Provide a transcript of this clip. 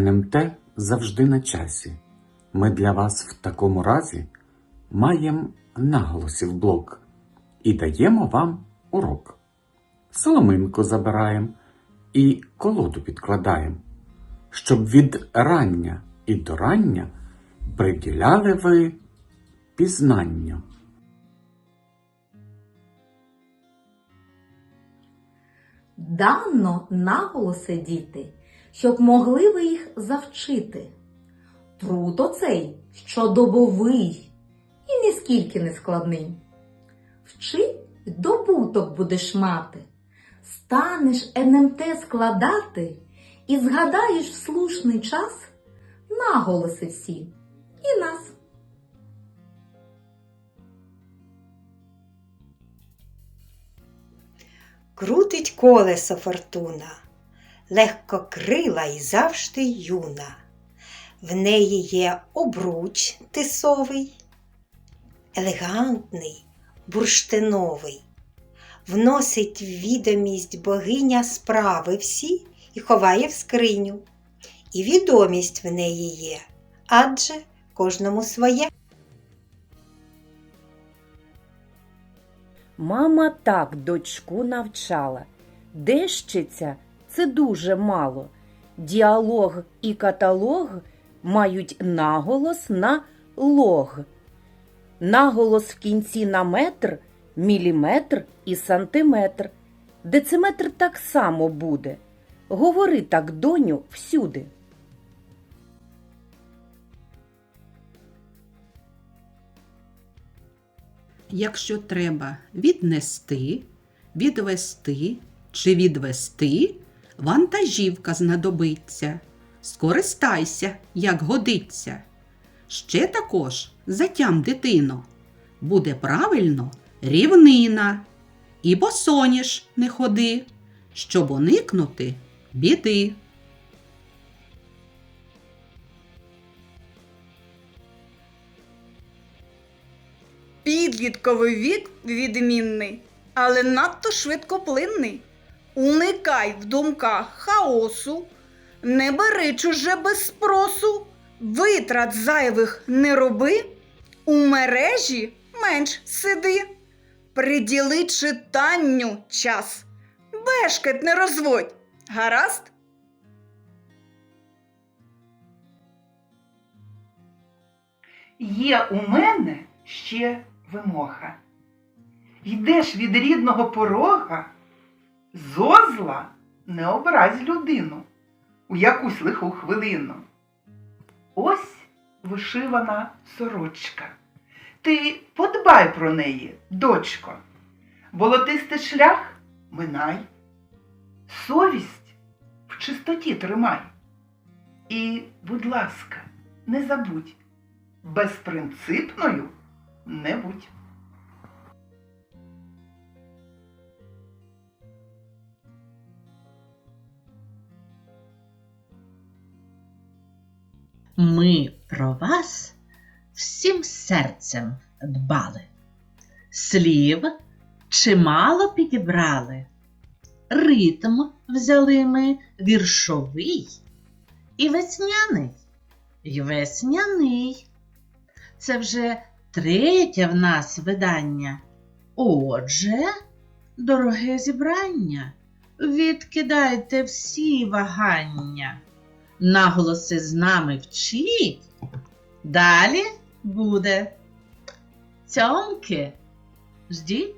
НМТ завжди на часі. Ми для вас в такому разі маємо наголосів блок і даємо вам урок. Соломинку забираємо і колоду підкладаємо, щоб від рання і до рання приділяли ви пізнанню. Дано наголоси діти, щоб могли ви їх завчити. Труд оцей щодобовий і ніскільки не складний. Вчи, добуток будеш мати, станеш НМТ складати і згадаєш в слушний час наголоси всі і нас. Крутить колесо фортуна, легко крила і завжди юна. В неї є обруч тисовий, елегантний, бурштиновий. Вносить в відомість богиня справи всі і ховає в скриню. І відомість в неї є, адже кожному своє. Мама так дочку навчала. Дещиця це дуже мало. Діалог і каталог мають наголос на лог. Наголос в кінці на метр, міліметр і сантиметр. Дециметр так само буде. Говори так, доню, всюди. якщо треба віднести, відвести чи відвести, вантажівка знадобиться. Скористайся, як годиться. Ще також затям дитино. Буде правильно рівнина. І босоніж не ходи, щоб уникнути біди. Підлітковий вік відмінний, але надто швидкоплинний. Уникай в думках хаосу, не бери чуже без спросу, витрат зайвих не роби, у мережі менш сиди, приділи читанню час, бешкет не розводь, гаразд? Є у мене ще вимога. Йдеш від рідного порога, зозла не образь людину у якусь лиху хвилину. Ось вишивана сорочка. Ти подбай про неї, дочко. Болотистий шлях минай, совість в чистоті тримай. І, будь ласка, не забудь, безпринципною не будь. Ми про вас всім серцем дбали. Слів чимало підібрали. Ритм взяли ми віршовий і весняний, і весняний. Це вже третє в нас видання. Отже, дороге зібрання, відкидайте всі вагання наголоси з нами вчіть. Далі буде. Цьомки, ждіть.